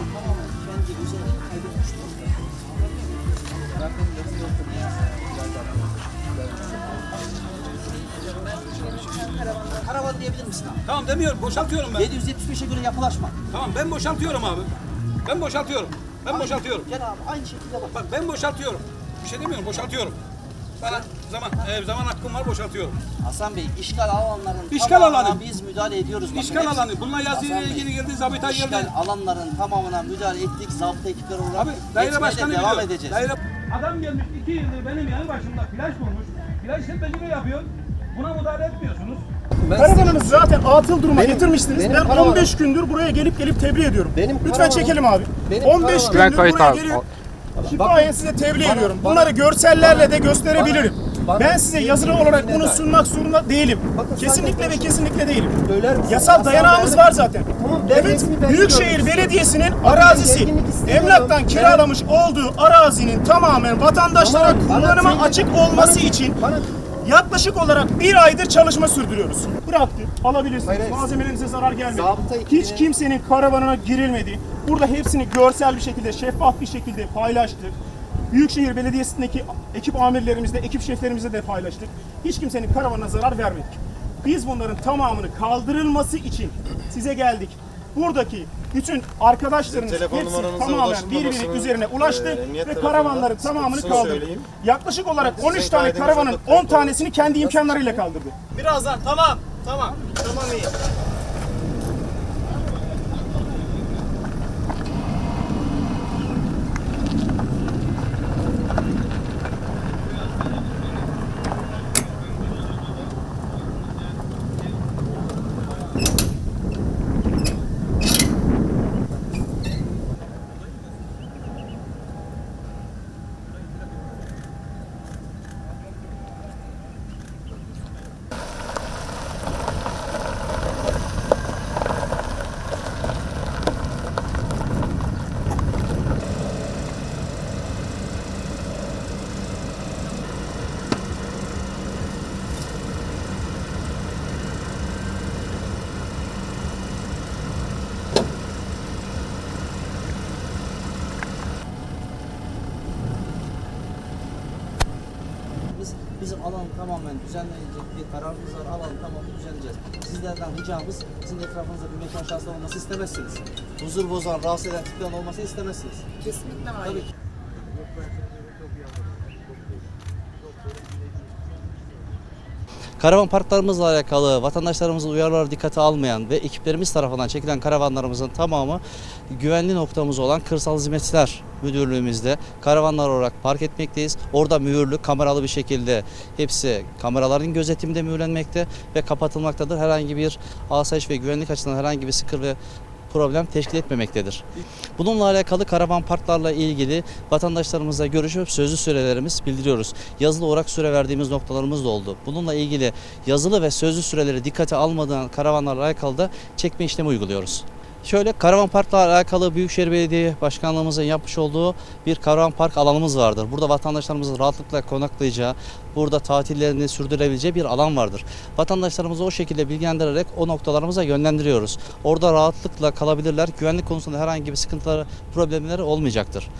alan tamamen kendi özelliğini kaybetmiş durumda. Rabbim yazılı Karavan diyebilir misin abi? Tamam demiyorum boşaltıyorum ben. 775'e göre yapılaşma. Tamam ben boşaltıyorum abi. Ben boşaltıyorum. Ben boşaltıyorum. Gel abi aynı şekilde bak. Bak ben boşaltıyorum. Bir şey demiyorum boşaltıyorum. Bana zaman e, zaman hakkım var boşaltıyorum. Hasan Bey işgal alanların İşgal tamamına alanı. biz müdahale ediyoruz. Bakın İşgal hepsi- alanı. Bununla yazıyla Hasan Bey, ilgili geldi, zabıta İşgal geldi. alanların tamamına müdahale ettik. Zabıta ekipleri olarak Abi daire etmeye de başkanı devam biliyor. edeceğiz. Daire... Adam gelmiş iki yıldır benim yanı başımda plaj bulmuş. Plaj tepeciliği yapıyor. Buna müdahale etmiyorsunuz. Karavanınızı zaten atıl duruma Benim- getirmiştiniz. benim ben karavanım- 15 gündür buraya gelip gelip tebliğ ediyorum. Benim Lütfen karavanım- çekelim abi. benim 15 karavanım- gündür buraya gelip şifayen size tebliğ bana- ediyorum. bana- Bunları görsellerle de gösterebilirim. bana- ben size yazılı olarak bunu sunmak zorunda değilim. Bakın kesinlikle ve kesinlikle değilim. Yasal dayanağımız var zaten. Tamam, evet, Büyükşehir. Belediyesi'nin arazisi, emlaktan kiralamış olduğu arazinin tamamen vatandaşlara bana kullanıma açık olması bana- için bana- Yaklaşık olarak bir aydır çalışma sürdürüyoruz. Bıraktık, alabilirsiniz. Hayır, hayır. Malzemelerinize zarar gelmedi. Hiç kimsenin karavanına girilmedi. Burada hepsini görsel bir şekilde, şeffaf bir şekilde paylaştık. Büyükşehir Belediyesi'ndeki ekip amirlerimizle, ekip şeflerimizle de paylaştık. Hiç kimsenin karavanına zarar vermedik. Biz bunların tamamını kaldırılması için size geldik. Buradaki bütün arkadaşlarınız Telefon hepsi tamamen birbiri üzerine ulaştı e, emniyet ve karavanların tamamını sıkıntısını kaldırdı. söyleyeyim. Yaklaşık olarak Sizin 13 tane karavanın orada kayıt 10 tanesini kendi imkanlarıyla kaldırdı. Birazdan tamam. Tamam. Tamam iyi. Biz bizim alanı tamamen düzenlenecek bir kararımız var. Alanı tamamen düzenleyeceğiz. Sizlerden ricamız sizin etrafınızda bir mekan şahsı olması istemezsiniz. Huzur bozan, rahatsız eden tiplerin olması istemezsiniz. Kesinlikle hayır. Tabii ki. Karavan parklarımızla alakalı vatandaşlarımızın uyarıları dikkate almayan ve ekiplerimiz tarafından çekilen karavanlarımızın tamamı güvenli noktamız olan Kırsal Hizmetler Müdürlüğümüzde karavanlar olarak park etmekteyiz. Orada mühürlü, kameralı bir şekilde hepsi kameraların gözetiminde mühürlenmekte ve kapatılmaktadır. Herhangi bir asayiş ve güvenlik açısından herhangi bir sıkır ve problem teşkil etmemektedir. Bununla alakalı karavan parklarla ilgili vatandaşlarımızla görüşüp sözlü sürelerimiz bildiriyoruz. Yazılı olarak süre verdiğimiz noktalarımız da oldu. Bununla ilgili yazılı ve sözlü süreleri dikkate almadan karavanlarla alakalı da çekme işlemi uyguluyoruz. Şöyle karavan parkla alakalı Büyükşehir Belediye Başkanlığımızın yapmış olduğu bir karavan park alanımız vardır. Burada vatandaşlarımızın rahatlıkla konaklayacağı, burada tatillerini sürdürebileceği bir alan vardır. Vatandaşlarımızı o şekilde bilgilendirerek o noktalarımıza yönlendiriyoruz. Orada rahatlıkla kalabilirler. Güvenlik konusunda herhangi bir sıkıntıları, problemleri olmayacaktır.